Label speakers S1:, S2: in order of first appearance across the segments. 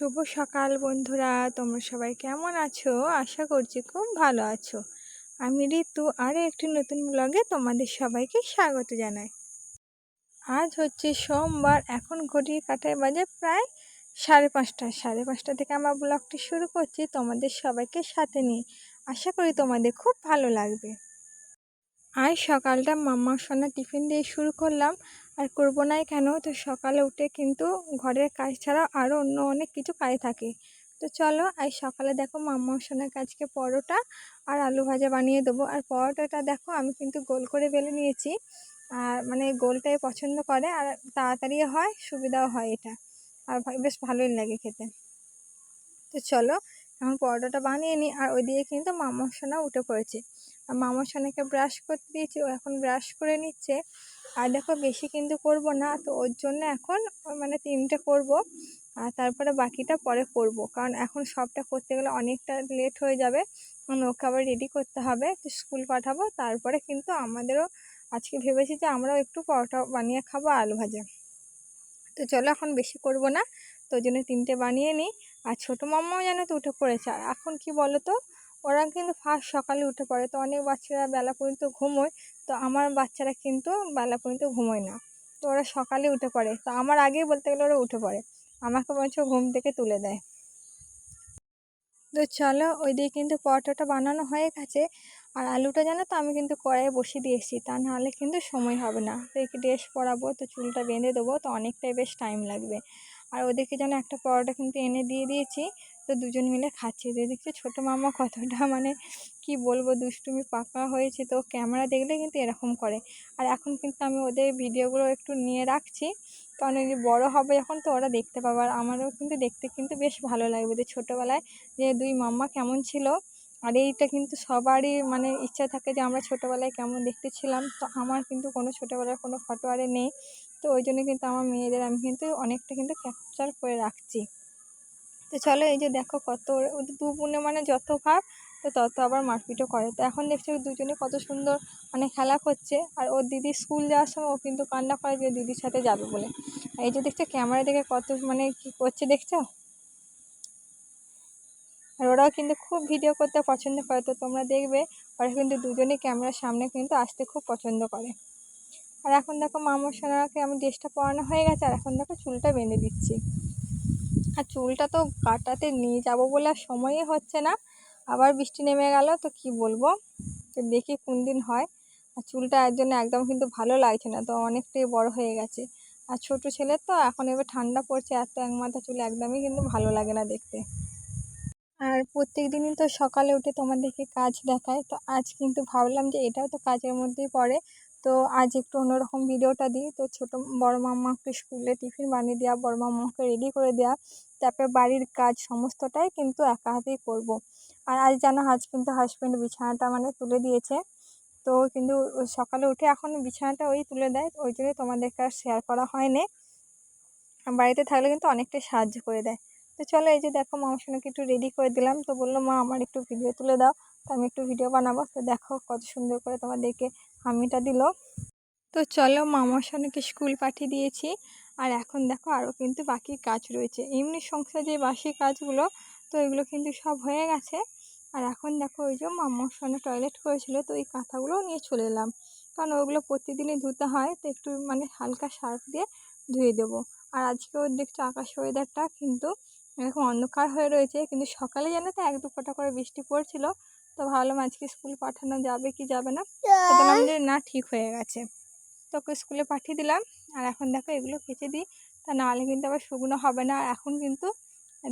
S1: শুভ সকাল বন্ধুরা, তোমরা সবাই কেমন আছো? আশা করছি খুব ভালো আছো। আমি ঋতু আরও একটি নতুন ব্লগে তোমাদের সবাইকে স্বাগত জানাই। আজ হচ্ছে সোমবার, এখন ঘড়ির কাটায় বাজে প্রায় সাড়ে পাঁচটা। সাড়ে পাঁচটা থেকে আমার ব্লগটি শুরু করছি, তোমাদের সবাইকে সাথে নিয়ে। আশা করি তোমাদের খুব ভালো লাগবে। আজ সকালটা মাম্মা সোনা টিফিন দিয়ে শুরু করলাম। আর করব নাই কেন? তো সকালে উঠে কিন্তু ঘরের কাজ ছাড়া আরও অন্য অনেক কিছু কাজ থাকে। তো চলো, আজ সকালে দেখো মাম্মা সোনার কাজকে পরোটা আর আলু ভাজা বানিয়ে দেবো। আর পরোটাটা দেখো আমি কিন্তু গোল করে বেলে নিয়েছি। আর মানে গোলটাই পছন্দ করে আর তাড়াতাড়িও হয়, সুবিধাও হয় এটা। আর বেশ ভালোই লাগে খেতে। তো চলো, এখন পরোটাটা বানিয়ে নিই। আর ওইদিকে কিন্তু মামা সোনা উঠে পড়েছে। মামা সোনাকে ব্রাশ করতে দিয়েছি, ও এখন ব্রাশ করে নিচ্ছে। আর দেখো বেশি কিন্তু করব না, তো ওর জন্য এখন মানে তিনটে করব, আর তারপরে বাকিটা পরে করব। কারণ এখন সবটা করতে গেলে অনেকটা লেট হয়ে যাবে কারণ ওকে আবার রেডি করতে হবে, তো স্কুল পাঠাবো, তারপরে কিন্তু আমাদেরও, আজকে ভেবেছি যে আমরাও একটু পরোটা বানিয়ে খাব আলু ভাজা। তো চলো এখন বেশি করব না, তো জন্য তিনটে বানিয়ে নিই। আর ছোটো মাম্মাও যেন তো উঠে পড়েছে, আর এখন কি বলো তো ওরা কিন্তু ফার্স্ট সকালে উঠে পড়ে। তো অনেক বাচ্চারা বেলা পর্যন্ত ঘুমোয়, তো আমার বাচ্চারা কিন্তু বেলা পর্যন্ত ঘুমোয় না। তো ওরা সকালে উঠে পড়ে। তো আমার আগেই বলতে গেলে ওরা উঠে পড়ে। আমাকে বলছে ঘুম থেকে তুলে দেয়। তো চলো ওই দিয়ে কিন্তু পরোটাটা বানানো হয়ে গেছে। আর আলুটা জানো তো, আমি কিন্তু কড়াইয়ে বসিয়ে দিয়েছি। তা নাহলে কিন্তু সময় হবে না। তো একে ড্রেস পরাবো তো চুলটা বেঁধে দেবো। তো অনেকটাই বেশ টাইম লাগবে। আর ওদেরকে যেন একটা পরোটা কিন্তু এনে দিয়ে দিয়েছি। তো দুজন মিলে খাচ্ছি। যে দেখছি ছোটো মামা কতটা মানে কি বলব দুষ্টুমি পাকা হয়েছে। তো ক্যামেরা দেখলে কিন্তু এরকম করে। আর এখন কিন্তু আমি ওদের ভিডিওগুলো একটু নিয়ে রাখছি। কারণ এই বড়ো হবে যখন তো ওরা দেখতে পাবে। আর আমারও কিন্তু দেখতে কিন্তু বেশ ভালো লাগবে যে ছোটোবেলায় যে দুই মাম্মা কেমন ছিল। আর এইটা কিন্তু সবারই মানে ইচ্ছা থাকে যে আমরা ছোটোবেলায় কেমন দেখতে ছিলাম। তো আমার কিন্তু কোনো ছোটোবেলার কোনো ফটো আরে নেই। তো ওই জন্য কিন্তু আমার মেয়েদের আমি কিন্তু অনেকটা কিন্তু ক্যাপচার করে রাখছি। তো চলো এই যে দেখো কত ওদের দু বোনে মানে যত ভাব তো তত আবার মারপিটও করে। তো এখন দেখছি দুজনে কত সুন্দর মানে খেলা করছে। আর ওর দিদি স্কুল যাওয়ার সময় ও কিন্তু কান্না করে যে দিদির সাথে যাবে বলে। এই যে দেখছ ক্যামেরা দেখে কত মানে কী করছে দেখছ? আর ওরাও কিন্তু খুব ভিডিও করতে পছন্দ করে। তো তোমরা দেখবে, ওরা কিন্তু দুজনে ক্যামেরার সামনে কিন্তু আসতে খুব পছন্দ করে। আর এখন দেখো মামার সোনাকে আমি ড্রেসটা পরানো হয়ে গেছে। আর এখন দেখো চুলটা বেঁধে দিচ্ছি। আর চুলটা তো কাটাতে নিয়ে যাব বলে আর সময়ই হচ্ছে না। আবার বৃষ্টি নেমে গেল, তো কি বলব? তো দেখি কোন দিন হয়। আর চুলটা এর জন্য একদম কিন্তু ভালো লাগছে না, তো অনেকটাই বড় হয়ে গেছে। আর ছোট ছেলে তো এখন এবার ঠান্ডা পড়ছে, এত এক মাথা চুল একদমই কিন্তু ভালো লাগে না দেখতে। আর প্রত্যেক দিনই তো সকালে উঠে তোমাদেরকে কাজ দেখায়, তো আজ কিন্তু ভাবলাম যে এটাও তো কাজের মধ্যেই পড়ে। তো আজ একটু অন্যরকম ভিডিওটা দিই। তো ছোটো বড় মাম্মাকে স্কুলে টিফিন বানিয়ে দেওয়া বড় মাম্মাকে রেডি করে দেওয়া তারপরে বাড়ির কাজ সমস্তটাই কিন্তু একা হাতেই করব। আর আজ জানো আজ কিন্তু হাজব্যান্ড বিছানাটা মানে তুলে দিয়েছে। তো কিন্তু সকালে উঠে এখন বিছানাটা ওই তুলে দেয়, ওই জন্য তোমাদেরকে আর শেয়ার করা হয়নি। বাড়িতে থাকলে কিন্তু অনেকটাই সাহায্য করে দেয়। তো চলো এই যে দেখো মামার সঙ্গে একটু রেডি করে দিলাম। তো বলল, মা, আমার একটু ভিডিও তুলে দাও। তো আমি একটু ভিডিও বানাবো। তো দেখো কত সুন্দর করে তোমাদেরকে হামিটা দিল। তো চলো মামার সঙ্গে স্কুল পাঠিয়ে দিয়েছি। আর এখন দেখো আরও কিন্তু বাকি কাজ রয়েছে। এমনি সংসার যে বাসি কাজগুলো, তো এগুলো কিন্তু সব হয়ে গেছে। আর এখন দেখো ওই যে মামার সঙ্গে টয়লেট করেছিল, তো এই কাঁথাগুলোও নিয়ে চলে এলাম। কারণ ওগুলো প্রতিদিনই ধুতে হয়, তো একটু মানে হালকা সার্ফ দিয়ে ধুয়ে দেবো। আর আজকে আজকেও দেখছ আকাশ ওয়েদারটা কিন্তু এরকম অন্ধকার হয়ে রয়েছে, কিন্তু সকালে জানো তো এক দু ফোঁটা করে বৃষ্টি পড়ছিল। তো ভাবলাম আজকে স্কুল পাঠানো যাবে কি যাবে না? দেখলাম যে না ঠিক হয়ে গেছে। তোকে স্কুলে পাঠিয়ে দিলাম। আর এখন দেখো এগুলো কেচে দিই। তা নাহলে কিন্তু আবার শুকনো হবে না। এখন কিন্তু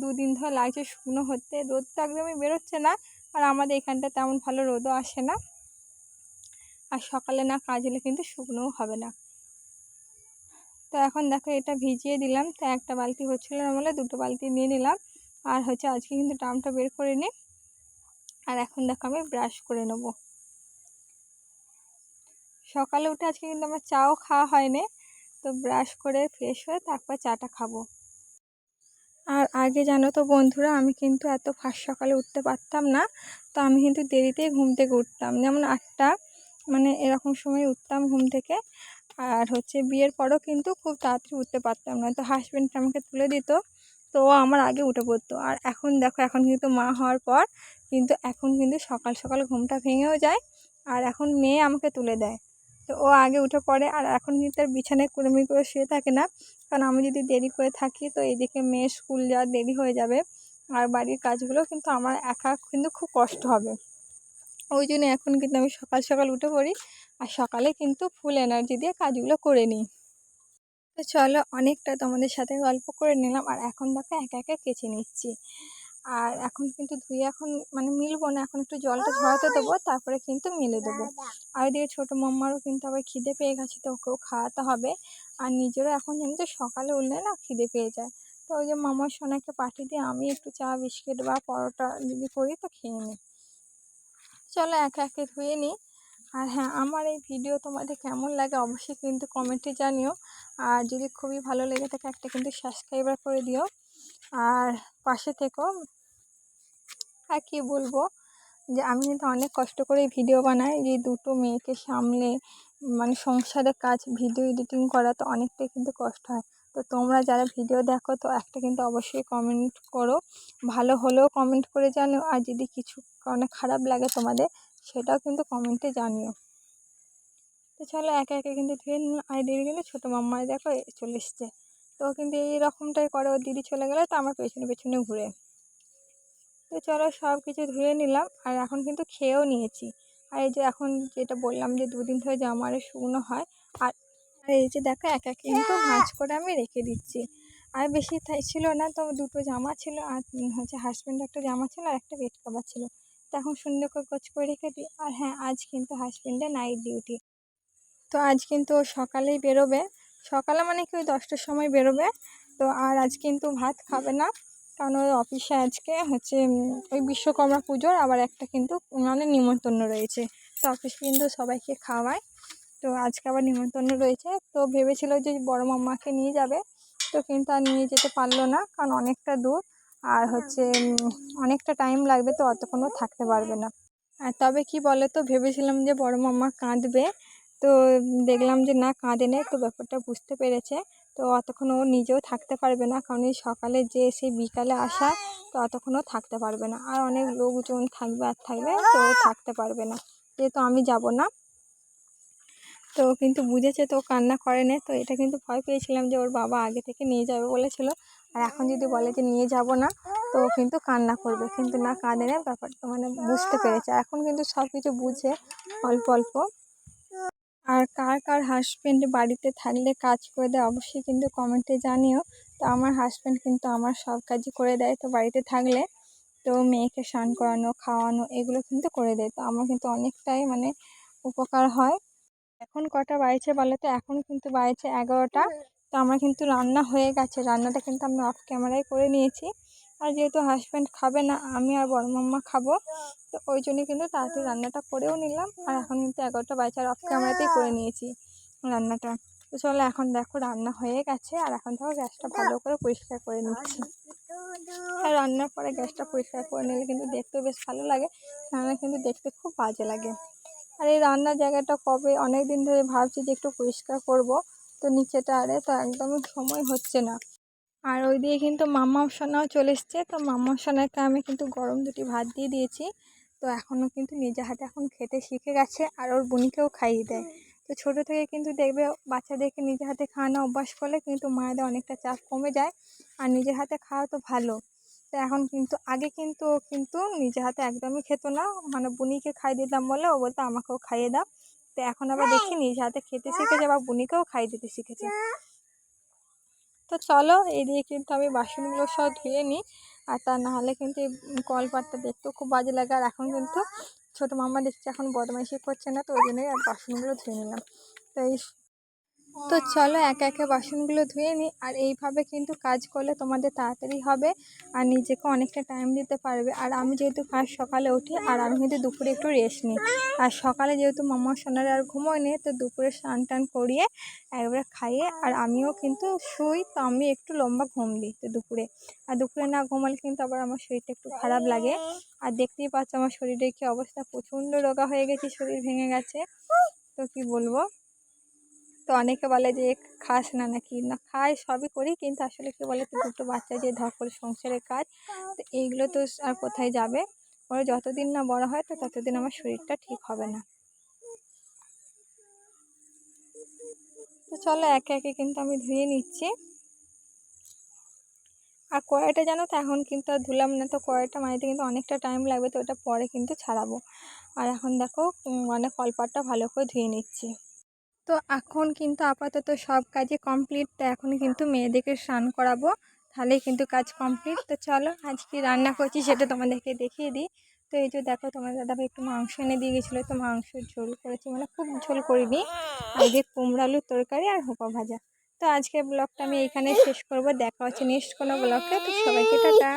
S1: দুদিন ধরে লাগছে শুকনো হতে। রোদ তো একদমই বেরোচ্ছে না। আর আমাদের এখানটা তেমন ভালো রোদও আসে না। আর সকালে না কাজ হলে কিন্তু শুকনোও হবে না। তো এখন দেখো এটা ভিজিয়ে দিলাম। তো একটা বালতি হচ্ছিল না বলে দুটো বালতি নিয়ে নিলাম। আর হচ্ছে আজকে কিন্তু ড্রামটা বের করে নিই আর এখন দেখো আমি ব্রাশ করে নেব। সকালে উঠে আজকে কিন্তু আমার চাও খাওয়া হয়নি, তো ব্রাশ করে ফ্রেশ হয়ে তারপর চাটা খাব। আর আগে জানো তো বন্ধুরা, আমি কিন্তু এত ফার্স্ট সকালে উঠতে পারতাম না, তো আমি কিন্তু দেরিতেই ঘুম থেকে উঠতাম। যেমন আটটা মানে এরকম সময় উঠতাম ঘুম থেকে। আর হচ্ছে বিয়ের পরও কিন্তু খুব তাড়াতাড়ি উঠতে পারতাম না, তো হাজব্যান্ড আমাকে তুলে দিত। তো ও আমার আগে উঠে পড়তো। আর এখন দেখো, এখন কিন্তু মা হওয়ার পর কিন্তু এখন কিন্তু সকাল সকাল ঘুমটা ভেঙেও যায় আর এখন মেয়ে আমাকে তুলে দেয়। তো ও আগে উঠে পড়ে আর এখন কিন্তু আর বিছানায় কুড়েমি করে শুয়ে থাকে না। কারণ আমি যদি দেরি করে থাকি তো এদিকে মেয়ে স্কুল যাওয়ার দেরি হয়ে যাবে আর বাড়ির কাজগুলো কিন্তু আমার একা কিন্তু খুব কষ্ট হবে। ওই জন্য এখন কিন্তু আমি সকাল সকাল উঠে পড়ি আর সকালে কিন্তু ফুল এনার্জি দিয়ে কাজগুলো করে নিই। তো চলো অনেকটা তোমাদের সাথে গল্প করে নিলাম। আর এখন দেখো একা একা কেচে নিচ্ছি। আর এখন কিন্তু ধুয়ে এখন মানে মিলবো না, এখন একটু জলটা ঝরাতে দেবো, তারপরে কিন্তু মিলে দেবো। আর ওইদিকে ছোটো মাম্মারও কিন্তু আবার খিদে পেয়ে গেছে, তো ওকেও খাওয়াতে হবে। আর নিজেরও এখন জানি তো সকালে উঠলে না খিদে পেয়ে যায়। তো ওই যে মামার সোনাকে পাঠিয়ে দিয়ে আমি একটু চা, বিস্কিট বা পরোটা যদি করি তো খেয়ে নিই। চলো একে একে ধুয়ে নিই। আর হ্যাঁ আমার এই ভিডিও তোমাদের কেমন লাগে অবশ্যই কিন্তু কমেন্টে জানিও। আর যদি খুবই ভালো লেগে থাকে একটা কিন্তু সাবস্ক্রাইবার করে দিও। আর পাশে থেকো। আর কী বলব? যে আমি কিন্তু অনেক কষ্ট করে ভিডিও বানাই। যে দুটো মেয়েকে সামলে মানে সংসারের কাজ ভিডিও এডিটিং করা তো অনেকটাই কিন্তু কষ্ট হয়। তো তোমরা যারা ভিডিও দেখো, তো একটা কিন্তু অবশ্যই কমেন্ট করো। ভালো হলেও কমেন্ট করে জানো আর যদি কিছু কারণে খারাপ লাগে তোমাদের সেটাও কিন্তু কমেন্টে জানিও। তো চলো একে একে কিন্তু ধুয়ে নিলাম আর দিদি কিন্তু ছোটো মাম্মায় দেখো চলে এসছে। তো কিন্তু এই রকমটাই করে, ওর দিদি চলে গেলে, তো আমার পেছনে পেছনে ঘুরে। তো চলো সব কিছু ধুয়ে নিলাম আর এখন কিন্তু খেয়েও নিয়েছি। আর এই যে এখন যেটা বললাম যে দুদিন ধরে জামা আরে শুকনো হয়, আর আর এই যে দেখো এক এক কিন্তু ভাঁজ করে আমি রেখে দিচ্ছি। আর বেশি ছিল না, তো দুটো জামা ছিল আর হচ্ছে হাজব্যান্ড একটা জামা ছিল আর একটা বেড কভার ছিল। তো এখন সুন্দর করে গোছ করে রেখে দিই। আর হ্যাঁ আজ কিন্তু হাজব্যান্ডের নাইট ডিউটি তো আজ কিন্তু সকালেই বেরোবে। সকালে মানে কি ওই দশটার সময় বেরোবে। তো আর আজ কিন্তু ভাত খাবে না। কারণ ওই অফিসে আজকে হচ্ছে ওই বিশ্বকর্মা পুজোর, আবার একটা কিন্তু মানে নিমন্ত্রণ রয়েছে। তো অফিস কিন্তু সবাইকে খাওয়ায়। তো আজকে আবার নিমন্ত্রণ রয়েছে। তো ভেবেছিল যে বড় মাম্মাকে নিয়ে যাবে। তো কিন্তু আর নিয়ে যেতে পারল না, কারণ অনেকটা দূর। আর হচ্ছে অনেকটা টাইম লাগবে তো, অতক্ষণও থাকতে পারবে না। আর তবে কি বলে তো ভেবেছিলাম যে বড় মাম্মা কাঁদবে। তো, দেখলাম যে না, কাঁদে নেই তো ব্যাপারটা বুঝতে পেরেছে। তো অতক্ষণ ও নিজেও থাকতে পারবে না, কারণ এই সকালে যে সে বিকালে আসা, তো অতক্ষণও থাকতে পারবে না। আর অনেক লোকজন থাকবে আর থাকবে, তো থাকতে পারবে না। যেহেতু আমি যাব না, তো কিন্তু বুঝেছে তো কান্না করে নে, তো এটা কিন্তু ভয় পেয়েছিলাম যে ওর বাবা আগে থেকে নিয়ে যাবে বলেছিল। আর এখন যদি বলে যে নিয়ে যাব না, তো কিন্তু কান্না করবে। কিন্তু না কাঁদে না, ব্যাপারটা মানে বুঝতে পেরেছে। এখন কিন্তু সব কিছু বুঝে অল্প অল্প। আর কার কার হাজব্যান্ড বাড়িতে থাকলে কাজ করে দেয়, অবশ্যই কিন্তু কমেন্টে জানিও। তো আমার হাজব্যান্ড কিন্তু আমার সব কাজই করে দেয়। তো বাড়িতে থাকলে তো মেয়েকে স্নান করানো, খাওয়ানো, এগুলো কিন্তু করে দেয়। তো আমার কিন্তু অনেকটাই মানে উপকার হয়। এখন কটা বাজছে বলো তো? এখন কিন্তু বাজছে এগারোটা। তো আমার কিন্তু রান্না হয়ে গেছে। রান্নাটা কিন্তু আমি অফ ক্যামেরায় করে নিয়েছি। আর যেহেতু হাজব্যান্ড খাবে না, আমি আর বড় মাম্মা খাব। তো ওই জন্য কিন্তু তাড়াতাড়ি রান্নাটা করেও নিলাম। আর এখন কিন্তু এগারোটা বাজছে আর অফ ক্যামেরাতেই করে নিয়েছি রান্নাটা। তো চলো এখন দেখো রান্না হয়ে গেছে। আর এখন দেখো গ্যাসটা ভালো করে পরিষ্কার করে নিচ্ছি। আর রান্নার পরে গ্যাসটা পরিষ্কার করে নিলে কিন্তু দেখতেও বেশ ভালো লাগে। রান্না কিন্তু দেখতে খুব বাজে লাগে। আর এই রান্নার জায়গাটা কবে? অনেক দিন ধরে ভাবছি যে একটু পরিষ্কার করব। তো নিচেটা আরে তো একদমই সময় হচ্ছে না। আর ওই দিয়ে কিন্তু মাম্মা সোনাও চলে এসছে। তো মাম্মা সোনাকে আমি কিন্তু গরম দুটি ভাত দিয়ে দিয়েছি। তো এখনও কিন্তু নিজে হাতে এখন খেতে শিখে গেছে আর ওর বোনকেও খাইয়ে দেয়। তো ছোটো থেকে কিন্তু দেখবে বাচ্চাদেরকে নিজের হাতে খাওয়ানো অভ্যাস করলে কিন্তু মায়েদের অনেকটা চাপ কমে যায় আর নিজের হাতে খাওয়া তো ভালো। তো এখন কিন্তু আগে কিন্তু কিন্তু নিজে হাতে একদমই খেত না। মানে বুনিকে খাইয়ে দিতাম বলে ও বলতো আমাকেও খাইয়ে দাও। তো এখন আবার দেখি নিজ হাতে খেতে শিখেছে বা বুনিকেও খাই দিতে শিখেছে। তো চলো এই দিয়ে কিন্তু আমি বাসনগুলো সব ধুয়ে নিই। আর তা নাহলে কিন্তু এই কলপাটটা দেখতেও খুব বাজে লাগে। আর এখন কিন্তু ছোটো মাম্মা দেখছি এখন বদমাইশি করছে না তো ওই জন্যই আর বাসনগুলো ধুয়ে নিলাম। তো এই তো চলো একে একে বাসনগুলো ধুয়ে নিই, আর এইভাবে কিন্তু কাজ করলে তোমাদের তাড়াতাড়ি হবে আর নিজেকে অনেকটা টাইম দিতে পারবে। আর আমি যেহেতু ফার্স্ট সকালে উঠি, আর আমি কিন্তু দুপুরে একটু রেস্ট নিই। আর সকালে যেহেতু মাম্মা সোনার আর ঘুমোয় নেই তো দুপুরে স্নান টান করিয়ে একবারে খাইয়ে, আর আমিও কিন্তু শুই, তো আমি একটু লম্বা ঘুম দিই তো দুপুরে। আর দুপুরে না ঘুমালে কিন্তু আবার আমার শরীরটা একটু খারাপ লাগে। আর দেখতেই পাচ্ছ আমার শরীরের কি অবস্থা, প্রচণ্ড রোগা হয়ে গেছে, শরীর ভেঙে গেছে। তো কি বলব? তো অনেকে বলে যে, খাস না নাকি? না খায় সবই করি কিন্তু আসলে কী বলে দুটো বাচ্চা যে ধর করে সংসারের কাজ, তো এইগুলো তো আর কোথায় যাবে? ওরা যতদিন না বড় হয়, তো ততদিন আমার শরীরটা ঠিক হবে না। তো চলো একে একে কিন্তু আমি ধুয়ে নিচ্ছি। আর কড়াইটা জানো তো, এখন কিন্তু আর ধুলাম না, তো কড়াইটা মাঝে কিন্তু অনেকটা টাইম লাগবে, তো ওটা পরে কিন্তু ছাড়াবো। আর এখন দেখো মানে কলপাটটা ভালো করে ধুয়ে নিচ্ছি। তো এখন কিন্তু আপাতত সব কাজে কমপ্লিট তো এখন কিন্তু মেয়েদেরকে স্নান করাবো, তাহলেই কিন্তু কাজ কমপ্লিট তো চলো আজ কি রান্না করছি সেটা তোমাদেরকে দেখিয়ে দিই। তো এই যে দেখো তোমার দাদাভাই একটু মাংস এনে দিয়ে গেছিল, তো মাংসের ঝোল করেছি মানে খুব ঝোল করিনি। যে কুমড়ো আলুর তরকারি আর হোপা ভাজা। তো আজকের ব্লগটা আমি এইখানে শেষ করব, দেখা হচ্ছে নেক্সট কোনো ব্লগে, তো সবাইকে টাটা।